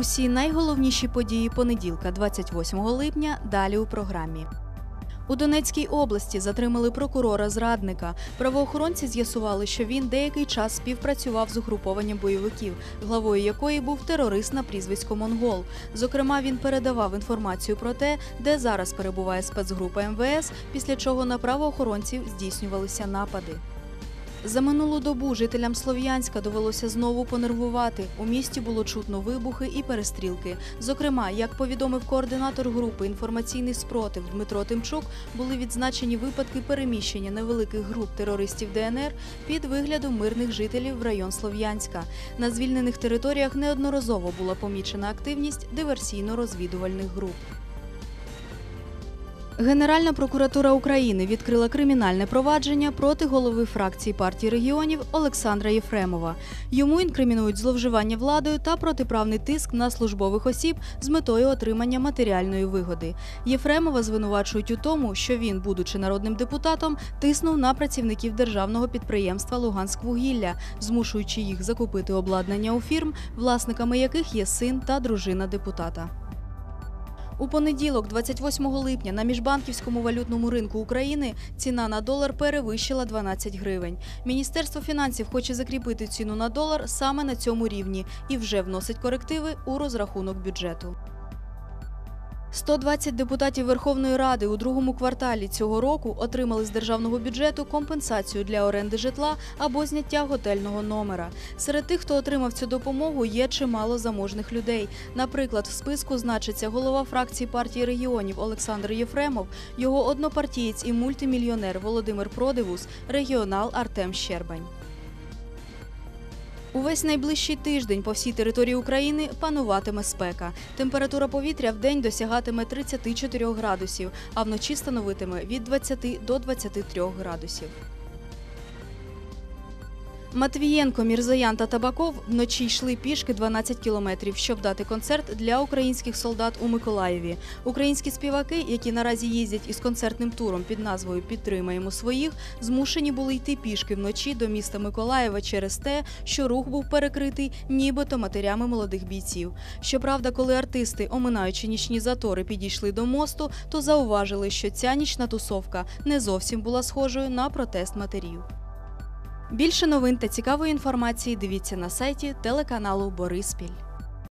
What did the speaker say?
Усі найголовніші події понеділка, 28 липня, далі у програмі. У Донецькій області затримали прокурора зрадника. Правоохоронці з'ясували, що він деякий час співпрацював з угрупованням бойовиків, главою якої був терорист на прізвисько Монгол. Зокрема, він передавав інформацію про те, де зараз перебуває спецгрупа МВС, після чого на правоохоронців здійснювалися напади. За минулу добу жителям Слов'янська довелося знову понервувати. У місті було чутно вибухи і перестрілки. Зокрема, як повідомив координатор групи інформаційний спротив Дмитро Тимчук, були відзначені випадки переміщення невеликих груп терористів ДНР під виглядом мирних жителів в район Слов'янська. На звільнених територіях неодноразово була помічена активність диверсійно-розвідувальних груп. Генеральна прокуратура України відкрила кримінальне провадження проти голови фракції партії регіонів Олександра Єфремова. Йому інкримінують зловживання владою та протиправний тиск на службових осіб з метою отримання матеріальної вигоди. Єфремова звинувачують у тому, що він, будучи народним депутатом, тиснув на працівників державного підприємства Луганськвугілля, змушуючи їх закупити обладнання у фірм, власниками яких є син та дружина депутата. У понеділок, 28 липня, на міжбанківському валютному ринку України ціна на долар перевищила 12 гривень. Міністерство фінансів хоче закріпити ціну на долар саме на цьому рівні і вже вносить корективи у розрахунок бюджету. 120 депутатів Верховної Ради у другому кварталі цього року отримали з державного бюджету компенсацію для оренди житла або зняття готельного номера. Серед тих, хто отримав цю допомогу, є чимало заможних людей. Наприклад, в списку значиться голова фракції партії регіонів Олександр Єфремов, його однопартієць і мультимільйонер Володимир Продивус, регіонал Артем Щербань. Увесь найближчий тиждень по всій території України пануватиме спека. Температура повітря в день досягатиме 34 градусів, а вночі становитиме від 20 до 23 градусів. Матвієнко, Мірзоян та Табаков вночі йшли пішки 12 кілометрів, щоб дати концерт для українських солдат у Миколаєві. Українські співаки, які наразі їздять із концертним туром під назвою Підтримаємо своїх, змушені були йти пішки вночі до міста Миколаєва через те, що рух був перекритий нібито матерями молодих бійців. Щоправда, коли артисти, оминаючи нічні затори, підійшли до мосту, то зауважили, що ця нічна тусовка не зовсім була схожою на протест матерів. Більше новин та цікавої інформації дивіться на сайті телеканалу Бориспіль.